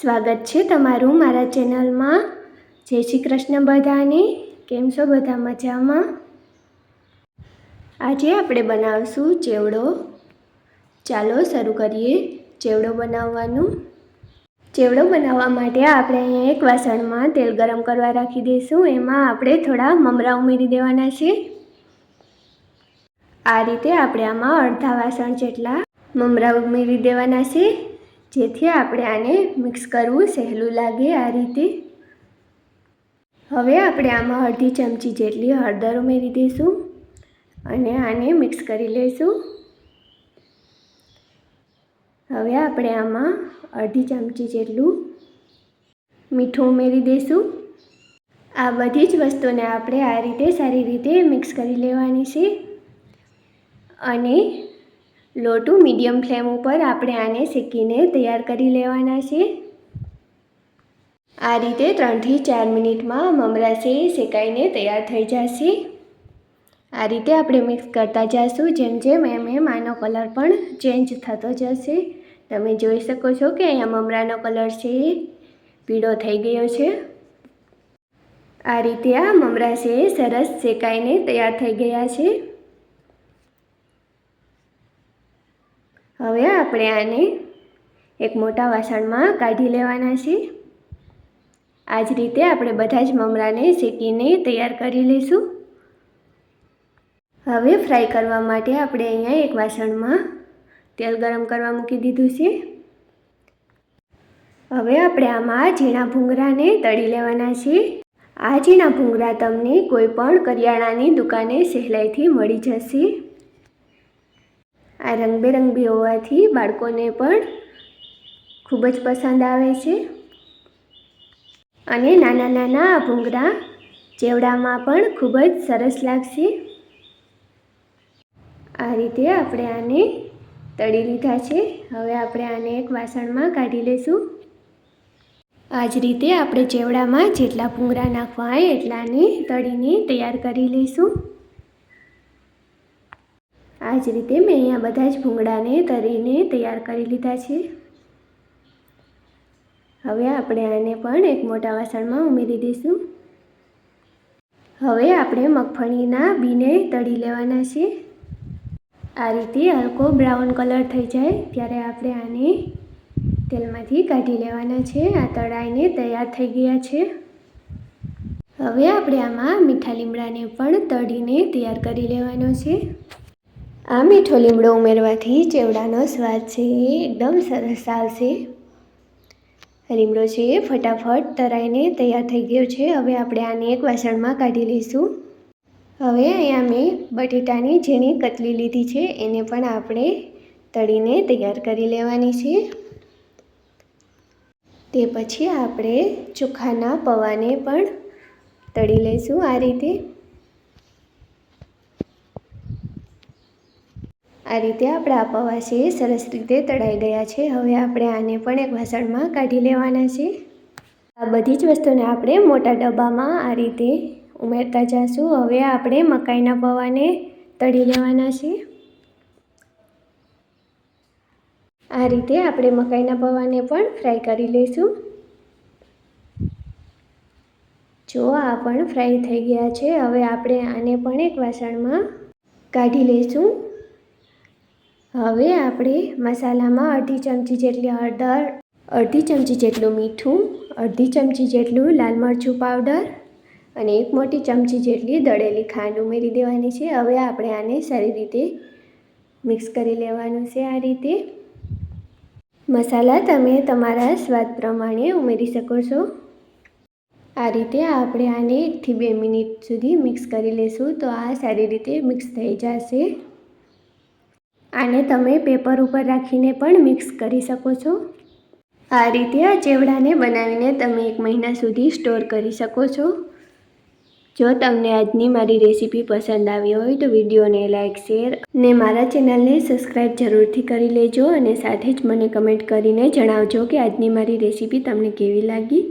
સ્વાગત છે તમારું મારા ચેનલમાં. જય શ્રી કૃષ્ણ બધાને. કેમ છો બધા મજામાં? આજે આપણે બનાવશું ચેવડો. ચાલો શરૂ કરીએ ચેવડો બનાવવાનું. ચેવડો બનાવવા માટે આપણે અહીંયા એક વાસણમાં તેલ ગરમ કરવા રાખી દઈશું. એમાં આપણે થોડા મમરા ઉમેરી દેવાના છે. આ રીતે આપણે આમાં અડધા વાસણ જેટલા મમરા ઉમેરી દેવાના છે. જેથી આપણે આને મિક્સ કરવું સહેલું લાગે આ રીતે. હવે આપણે આમાં અડધી ચમચી જેટલી હળદર ઉમેરી દઈશું અને આને મિક્સ કરી લઈશું. હવે આપણે આમાં અડધી ચમચી જેટલું મીઠું ઉમેરી દઈશું. આ બધી જ વસ્તુને આપણે આ રીતે સારી રીતે મિક્સ કરી લેવાની છે. અને લોટું મીડિયમ ફ્લેમ ઉપર આપણે આને શેકીને તૈયાર કરી લેવાના છે. આ રીતે ત્રણથી ચાર મિનિટમાં મમરાશે શેકાઈને તૈયાર થઈ જશે. આ રીતે આપણે મિક્સ કરતા જઈશું જેમ જેમ એમ એમ આનો કલર પણ ચેન્જ થતો જશે. તમે જોઈ શકો છો કે અહીંયા મમરાનો કલર છે પીળો થઈ ગયો છે. આ રીતે આ મમરા છે સરસ શેકાઈને તૈયાર થઈ ગયા છે. હવે આપણે આને એક મોટા વાસણમાં કાઢી લેવાના છે. આ જ રીતે આપણે બધા જ મમરાને શેકીને તૈયાર કરી લઈશું. હવે ફ્રાય કરવા માટે આપણે અહીંયા એક વાસણમાં તેલ ગરમ કરવા મૂકી દીધું છે. હવે આપણે આમાં ઝીણા ભૂંગરાને તળી લેવાના છે. આ ઝીણા ભૂંગરા તમને કોઈ પણ કરિયાણાની દુકાને સહેલાઈથી મળી જશે. આ રંગબેરંગી હોવાથી બાળકોને પણ ખૂબ જ પસંદ આવે છે. અને નાના નાના આ ભૂંગળા ચેવડામાં પણ ખૂબ જ સરસ લાગશે. આ રીતે આપણે આને તળી લીધા છે. હવે આપણે આને એક વાસણમાં કાઢી લઈશું આ જ રીતે આપણે ચેવડામાં જેટલા ભૂંગળા નાખવા હોય એટલાને તળીને તૈયાર કરી લઈશું. આ જ રીતે મેં અહીંયા બધા જ ભૂંગળાને તરીને તૈયાર કરી લીધા છે. હવે આપણે આને પણ એક મોટા વાસણમાં ઉમેરી દઈશું. હવે આપણે મગફળીના બીને તળી લેવાના છે. આ રીતે હલકો બ્રાઉન કલર થઈ જાય ત્યારે આપણે આને તેલમાંથી કાઢી લેવાના છે. આ તળાઈને તૈયાર થઈ ગયા છે. હવે આપણે આમાં મીઠા લીમડાને પણ તળીને તૈયાર કરી લેવાનો છે. આ મીઠો લીમડો ઉમેરવાથી ચેવડાનો સ્વાદ છે એ એકદમ સરસ આવશે લીમડો છે એ ફટાફટ તરાઈને તૈયાર થઈ ગયો છે. હવે આપણે આને એક વાસણમાં કાઢી લઈશું. હવે અહીંયા મેં બટેટાની ઝીણી કતલી લીધી છે. એને પણ આપણે તળીને તૈયાર કરી લેવાની છે. તે પછી આપણે ચોખાના પૌવાને પણ તળી લઈશું આ રીતે. આ રીતે આપણા પૌવા છે સરસ રીતે તળાઈ ગયા છે. હવે આપણે આને પણ એક વાસણમાં કાઢી લેવાના છે. આ બધી જ વસ્તુને આપણે મોટા ડબ્બામાં આ રીતે ઉમેરતા જઈશું હવે આપણે મકાઈના પૌવાને તળી લેવાના છે. આ રીતે આપણે મકાઈના પૌવાને પણ ફ્રાય કરી લઈશું. જો આ પણ ફ્રાય થઈ ગયા છે, હવે આપણે આને પણ એક વાસણમાં કાઢી લઈશું. હવે આપણે મસાલામાં અડધી ચમચી જેટલી હળદર, અડધી ચમચી જેટલું મીઠું, અડધી ચમચી જેટલું લાલ મરચું પાવડર અને એક મોટી ચમચી જેટલી દળેલી ખાંડ ઉમેરી દેવાની છે. હવે આપણે આને સારી રીતે મિક્સ કરી લેવાનું છે આ રીતે. મસાલા તમે તમારા સ્વાદ પ્રમાણે ઉમેરી શકો છો. આ રીતે આપણે આને એકથી બે મિનિટ સુધી મિક્સ કરી લઈશું તો આ સારી રીતે મિક્સ થઈ જશે. આને તમે પેપર ઉપર રાખીને પણ મિક્સ કરી શકો છો. આ રીતે આ ચેવડાને બનાવીને તમે એક મહિના સુધી સ્ટોર કરી શકો છો. જો તમને આજની મારી રેસીપી પસંદ આવી હોય તો વિડીયોને લાઇક શેર ને મારા ચેનલને સબસ્ક્રાઈબ જરૂરથી કરી લેજો અને સાથે જ મને કમેન્ટ કરીને જણાવજો કે આજની મારી રેસીપી તમને કેવી લાગી.